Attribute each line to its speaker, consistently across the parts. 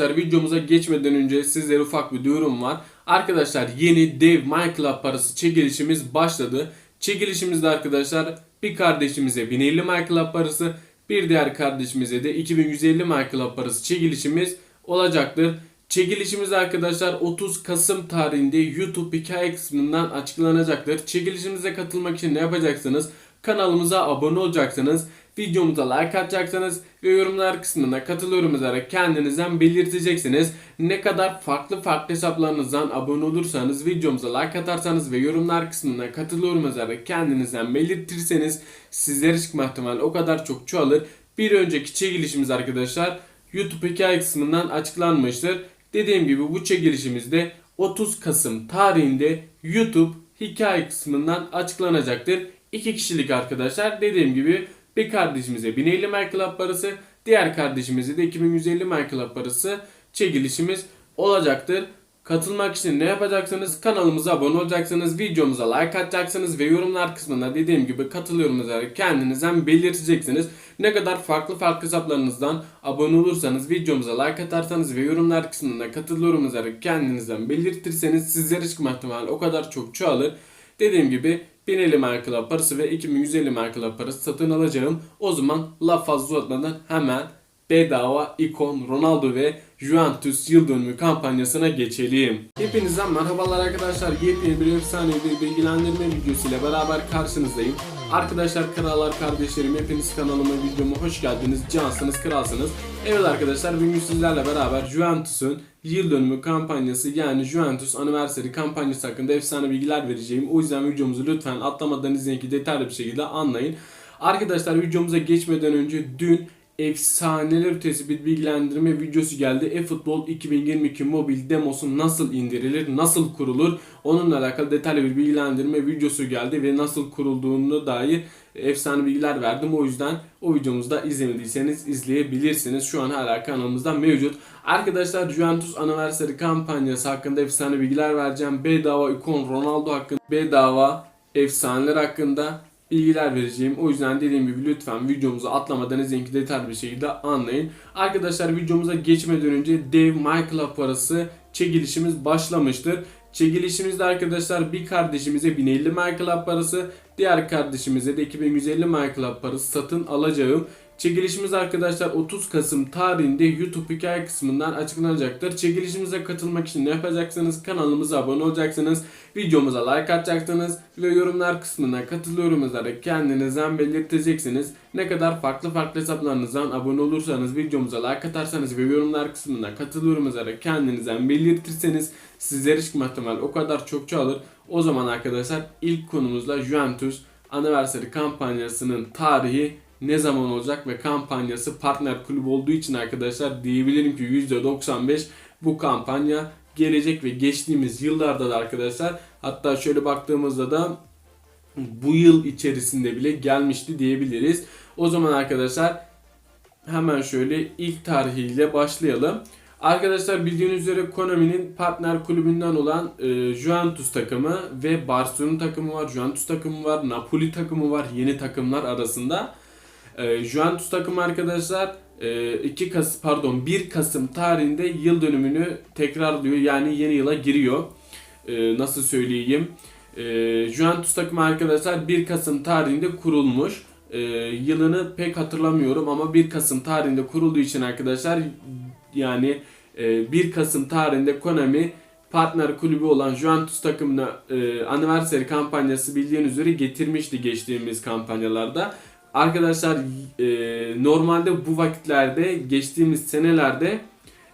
Speaker 1: Arkadaşlar videomuza geçmeden önce sizlere ufak bir duyurum var. Arkadaşlar yeni dev Minecraft parası çekilişimiz başladı. Çekilişimizde arkadaşlar bir kardeşimize 1050 Minecraft parası, bir diğer kardeşimize de 2150 Minecraft parası çekilişimiz olacaktır. Çekilişimiz arkadaşlar 30 Kasım tarihinde YouTube hikaye kısmından açıklanacaktır. Çekilişimize katılmak için ne yapacaksınız? Kanalımıza abone olacaksınız. Videomuza like atacaksınız ve yorumlar kısmına katılıyorum yazarak kendinizden belirteceksiniz. Ne kadar farklı farklı hesaplarınızdan abone olursanız, videomuza like atarsanız ve yorumlar kısmına katılıyorum yazarak kendinizden belirtirseniz sizlere çıkma ihtimali o kadar çok çoğalır. Bir önceki çekilişimiz arkadaşlar YouTube hikaye kısmından açıklanmıştır. Dediğim gibi bu çekilişimizde 30 Kasım tarihinde YouTube hikaye kısmından açıklanacaktır. İki kişilik arkadaşlar dediğim gibi bir kardeşimize 1050 Minecraft parası, diğer kardeşimize de 2150 Minecraft parası çekilişimiz olacaktır. Katılmak için ne yapacaksınız? Kanalımıza abone olacaksınız, videomuza like atacaksınız ve yorumlar kısmında dediğim gibi katılıyorum yazarak kendinizden belirteceksiniz. Ne kadar farklı farklı hesaplarınızdan abone olursanız, videomuza like atarsanız ve yorumlar kısmında katılıyorum yazarak kendinizden belirtirseniz sizlere çıkma ihtimali o kadar çok çoğalır. Dediğim gibi 1050 Minecraft parası ve 2150 Minecraft parası satın alacağım. O zaman laf fazla uzatmadan hemen bedava ikon Ronaldo ve Juventus yıl dönümü kampanyasına geçelim. Hepinizden merhabalar arkadaşlar. Yepyeni bir efsane bir bilgilendirme videosu ile beraber karşınızdayım. Arkadaşlar krallar kardeşlerim hepiniz kanalıma videoma hoş geldiniz. Cansınız kralsınız. Evet arkadaşlar bugün sizlerle beraber Juventus'un yıl dönümü kampanyası yani Juventus Anniversary kampanyası hakkında efsane bilgiler vereceğim. O yüzden videomuzu lütfen atlamadan izleyin ki detaylı bir şekilde anlayın. Arkadaşlar videomuza geçmeden önce dün efsaneler ötesi bir bilgilendirme videosu geldi. eFootball 2022 mobil demosu nasıl indirilir, nasıl kurulur onunla alakalı detaylı bir bilgilendirme videosu geldi ve nasıl kurulduğunu dair efsane bilgiler verdim. O yüzden o videomuzu da izlemediyseniz izleyebilirsiniz. Şu an hala kanalımızda mevcut. Arkadaşlar Juventus Anniversary kampanyası hakkında efsane bilgiler vereceğim. Bedava ikon Ronaldo hakkında, bedava efsaneler hakkında bilgiler vereceğim. O yüzden dediğim gibi lütfen videomuzu atlamadan izleyin ki detaylı bir şekilde anlayın. Arkadaşlar videomuza geçmeden önce dev Minecraft parası çekilişimiz başlamıştır. Çekilişimizde arkadaşlar bir kardeşimize 1050 Minecraft parası, diğer kardeşimize de 2150 Minecraft parası satın alacağım. Çekilişimiz arkadaşlar 30 Kasım tarihinde YouTube hikaye kısmından açıklanacaktır. Çekilişimize katılmak için ne yapacaksınız? Kanalımıza abone olacaksınız. Videomuza like atacaksınız. Ve yorumlar kısmına katılıyorum yazarak kendinizden belirteceksiniz. Ne kadar farklı farklı hesaplarınızdan abone olursanız, videomuza like atarsanız ve yorumlar kısmına katılıyorum yazarak kendinizden belirtirseniz sizlere çıkma ihtimali o kadar çok çoğalır. O zaman arkadaşlar ilk konumuzla Juventus Anniversary kampanyasının tarihi ne zaman olacak ve kampanyası partner kulüp olduğu için arkadaşlar diyebilirim ki %95 bu kampanya gelecek ve geçtiğimiz yıllarda da arkadaşlar hatta şöyle baktığımızda da bu yıl içerisinde bile gelmişti diyebiliriz. O zaman arkadaşlar hemen şöyle ilk tarihiyle başlayalım. Arkadaşlar bildiğiniz üzere Konami'nin partner kulübünden olan e, Juventus takımı ve Barcelona takımı var, Juventus takımı var, Napoli takımı var yeni takımlar arasında. E, Juventus takımı arkadaşlar e, 2 Kasım pardon 1 Kasım tarihinde yıl dönümünü tekrarlıyor yani yeni yıla giriyor. E, nasıl söyleyeyim? E, Juventus takımı arkadaşlar 1 Kasım tarihinde kurulmuş. E, yılını pek hatırlamıyorum ama 1 Kasım tarihinde kurulduğu için arkadaşlar yani e, 1 Kasım tarihinde Konami partner kulübü olan Juventus takımına e, anniversary kampanyası bildiğiniz üzere getirmişti geçtiğimiz kampanyalarda. Arkadaşlar e, normalde bu vakitlerde geçtiğimiz senelerde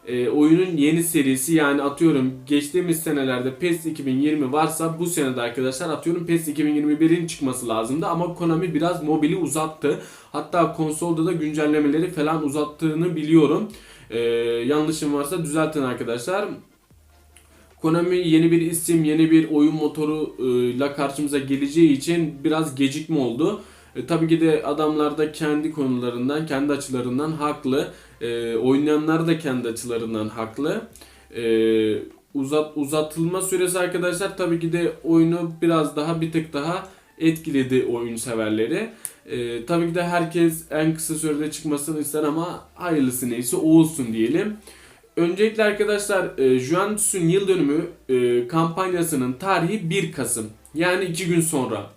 Speaker 1: e, oyunun yeni serisi yani atıyorum geçtiğimiz senelerde PES 2020 varsa bu senede arkadaşlar atıyorum PES 2021'in çıkması lazımdı ama Konami biraz mobili uzattı. Hatta konsolda da güncellemeleri falan uzattığını biliyorum. E, yanlışım varsa düzeltin arkadaşlar. Konami yeni bir isim, yeni bir oyun motoruyla karşımıza geleceği için biraz gecikme oldu. E, tabii ki de adamlar da kendi konularından, kendi açılarından haklı. E, oynayanlar da kendi açılarından haklı. E, uzat uzatılma süresi arkadaşlar tabii ki de oyunu biraz daha bir tık daha etkiledi oyun severleri. E, tabii ki de herkes en kısa sürede çıkmasını ister ama hayırlısı neyse o olsun diyelim. öncelikle arkadaşlar e, Juventus'un yıl dönümü e, kampanyasının tarihi 1 Kasım. Yani 2 gün sonra.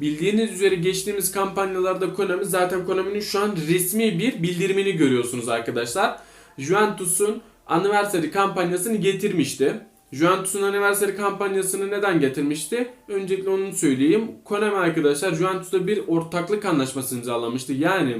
Speaker 1: Bildiğiniz üzere geçtiğimiz kampanyalarda Konami zaten Konami'nin şu an resmi bir bildirimini görüyorsunuz arkadaşlar. Juventus'un anniversary kampanyasını getirmişti. Juventus'un anniversary kampanyasını neden getirmişti? Öncelikle onu söyleyeyim. Konami arkadaşlar Juventus'ta bir ortaklık anlaşması imzalamıştı. Yani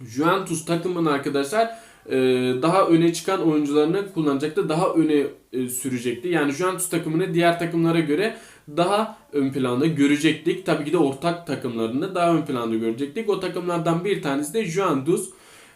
Speaker 1: Juventus takımının arkadaşlar e, daha öne çıkan oyuncularını kullanacaktı. Daha öne e, sürecekti. Yani Juventus takımını diğer takımlara göre daha ön planda görecektik. Tabii ki de ortak takımlarını daha ön planda görecektik. O takımlardan bir tanesi de Juventus.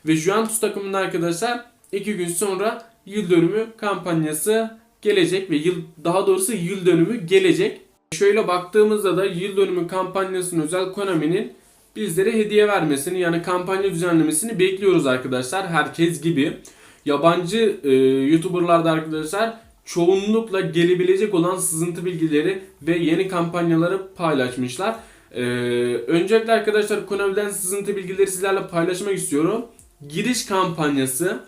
Speaker 1: Ve Juventus takımının arkadaşlar iki gün sonra yıl dönümü kampanyası gelecek ve yıl daha doğrusu yıl dönümü gelecek. Şöyle baktığımızda da yıl dönümü kampanyasının özel Konami'nin bizlere hediye vermesini yani kampanya düzenlemesini bekliyoruz arkadaşlar. Herkes gibi. Yabancı e, YouTuber'larda arkadaşlar çoğunlukla gelebilecek olan sızıntı bilgileri ve yeni kampanyaları paylaşmışlar. E, öncelikle arkadaşlar Konami'den sızıntı bilgileri sizlerle paylaşmak istiyorum. Giriş kampanyası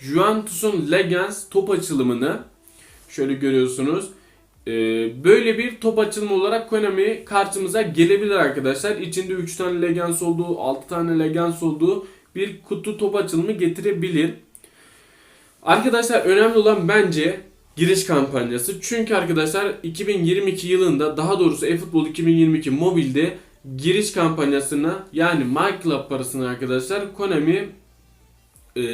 Speaker 1: Juventus'un Legends top açılımını şöyle görüyorsunuz. Ee, böyle bir top açılımı olarak Konami karşımıza gelebilir arkadaşlar. İçinde 3 tane Legends olduğu, 6 tane Legends olduğu bir kutu top açılımı getirebilir. Arkadaşlar önemli olan bence giriş kampanyası. Çünkü arkadaşlar 2022 yılında daha doğrusu eFootball 2022 mobilde giriş kampanyasına yani MyClub parasını arkadaşlar Konami e,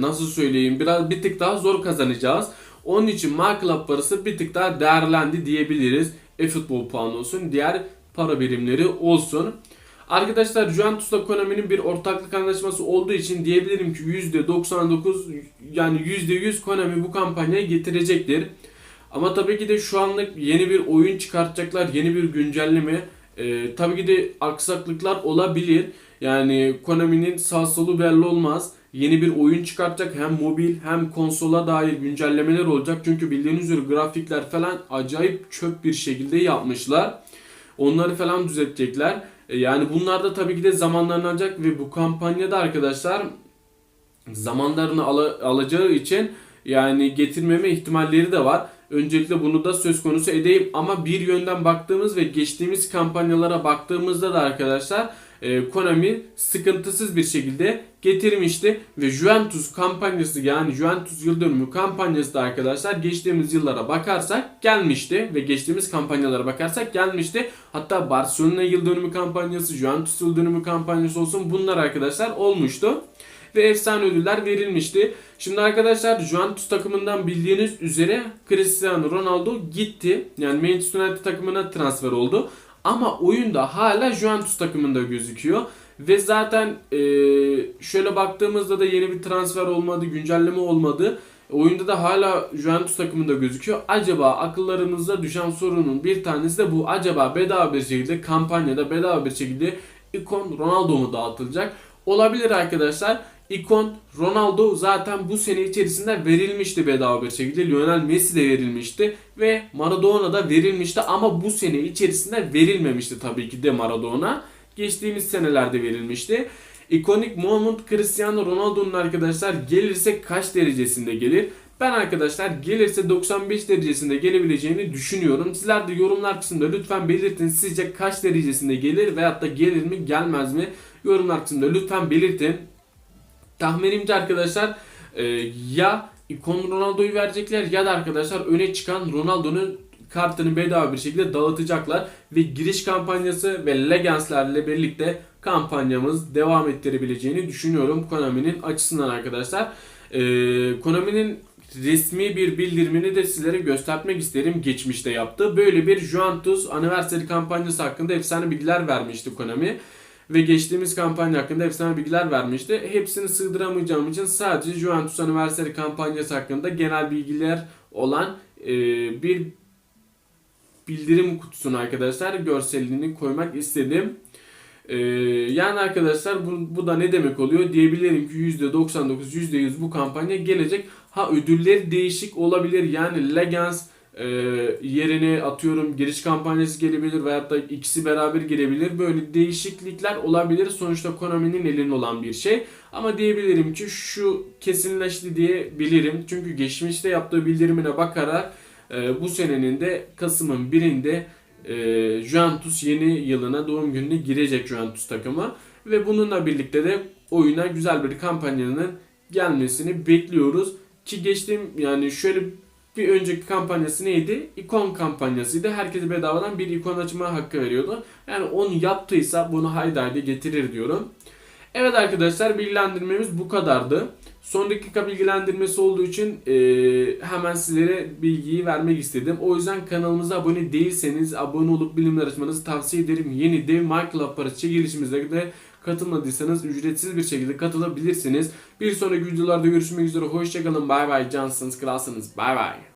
Speaker 1: nasıl söyleyeyim biraz bir tık daha zor kazanacağız. Onun için MyClub parası bir tık daha değerlendi diyebiliriz. E-futbol puanı olsun, diğer para birimleri olsun. Arkadaşlar Juventus'la Konami'nin bir ortaklık anlaşması olduğu için diyebilirim ki %99 yani %100 Konami bu kampanyayı getirecektir. Ama tabii ki de şu anlık yeni bir oyun çıkartacaklar, yeni bir güncelleme. Ee, tabii ki de aksaklıklar olabilir. Yani Konami'nin sağ solu belli olmaz. Yeni bir oyun çıkartacak hem mobil hem konsola dair güncellemeler olacak. Çünkü bildiğiniz üzere grafikler falan acayip çöp bir şekilde yapmışlar. Onları falan düzeltecekler. E, Yani bunlar da tabii ki de zamanlarını alacak ve bu kampanyada arkadaşlar zamanlarını ala- alacağı için yani getirmeme ihtimalleri de var. Öncelikle bunu da söz konusu edeyim ama bir yönden baktığımız ve geçtiğimiz kampanyalara baktığımızda da arkadaşlar e, Konami sıkıntısız bir şekilde getirmişti ve Juventus kampanyası yani Juventus yıl dönümü kampanyası da arkadaşlar geçtiğimiz yıllara bakarsak gelmişti ve geçtiğimiz kampanyalara bakarsak gelmişti. Hatta Barcelona yıl dönümü kampanyası, Juventus yıl dönümü kampanyası olsun bunlar arkadaşlar olmuştu ve efsane ödüller verilmişti. Şimdi arkadaşlar Juventus takımından bildiğiniz üzere Cristiano Ronaldo gitti. Yani Manchester United takımına transfer oldu. Ama oyunda hala Juventus takımında gözüküyor. Ve zaten e, şöyle baktığımızda da yeni bir transfer olmadı, güncelleme olmadı. Oyunda da hala Juventus takımında gözüküyor. Acaba akıllarımızda düşen sorunun bir tanesi de bu. Acaba bedava bir şekilde kampanyada bedava bir şekilde ikon Ronaldo mu dağıtılacak? Olabilir arkadaşlar. İkon Ronaldo zaten bu sene içerisinde verilmişti bedava bir şekilde. Lionel Messi de verilmişti ve Maradona da verilmişti ama bu sene içerisinde verilmemişti tabii ki de Maradona. Geçtiğimiz senelerde verilmişti. Ikonik moment Cristiano Ronaldo'nun arkadaşlar gelirse kaç derecesinde gelir? Ben arkadaşlar gelirse 95 derecesinde gelebileceğini düşünüyorum. Sizler de yorumlar kısmında lütfen belirtin sizce kaç derecesinde gelir veyahut da gelir mi gelmez mi? Yorumlar kısmında lütfen belirtin. Tahminimce arkadaşlar e, ya ikon Ronaldo'yu verecekler ya da arkadaşlar öne çıkan Ronaldo'nun kartını bedava bir şekilde dağıtacaklar ve giriş kampanyası ve Legends'lerle birlikte kampanyamız devam ettirebileceğini düşünüyorum Konami'nin açısından arkadaşlar. E, Konami'nin resmi bir bildirimini de sizlere göstermek isterim geçmişte yaptığı. Böyle bir Juventus Anniversary kampanyası hakkında efsane bilgiler vermişti Konami ve geçtiğimiz kampanya hakkında efsane bilgiler vermişti. Hepsini sığdıramayacağım için sadece Juventus Anniversary kampanyası hakkında genel bilgiler olan e, bir bildirim kutusuna arkadaşlar görselini koymak istedim. E, yani arkadaşlar bu, bu da ne demek oluyor diyebilirim ki %99 %100 bu kampanya gelecek. Ha ödülleri değişik olabilir yani Legends e, yerine atıyorum giriş kampanyası gelebilir veyahut da ikisi beraber gelebilir. Böyle değişiklikler olabilir. Sonuçta Konami'nin elinde olan bir şey. Ama diyebilirim ki şu kesinleşti diyebilirim. Çünkü geçmişte yaptığı bildirimine bakarak e, bu senenin de Kasım'ın birinde e, Juventus yeni yılına doğum gününe girecek Juventus takımı. Ve bununla birlikte de oyuna güzel bir kampanyanın gelmesini bekliyoruz. Ki geçtiğim yani şöyle bir önceki kampanyası neydi? İkon kampanyasıydı. Herkese bedavadan bir ikon açma hakkı veriyordu. Yani onu yaptıysa bunu haydi haydi getirir diyorum. Evet arkadaşlar bilgilendirmemiz bu kadardı. Son dakika bilgilendirmesi olduğu için e, hemen sizlere bilgiyi vermek istedim. O yüzden kanalımıza abone değilseniz abone olup bilimler açmanızı tavsiye ederim. Yeni dev Minecraft parası çekilişimizde de katılmadıysanız ücretsiz bir şekilde katılabilirsiniz. Bir sonraki videolarda görüşmek üzere. Hoşçakalın. Bay bay. Cansınız, kralsınız. Bay bay.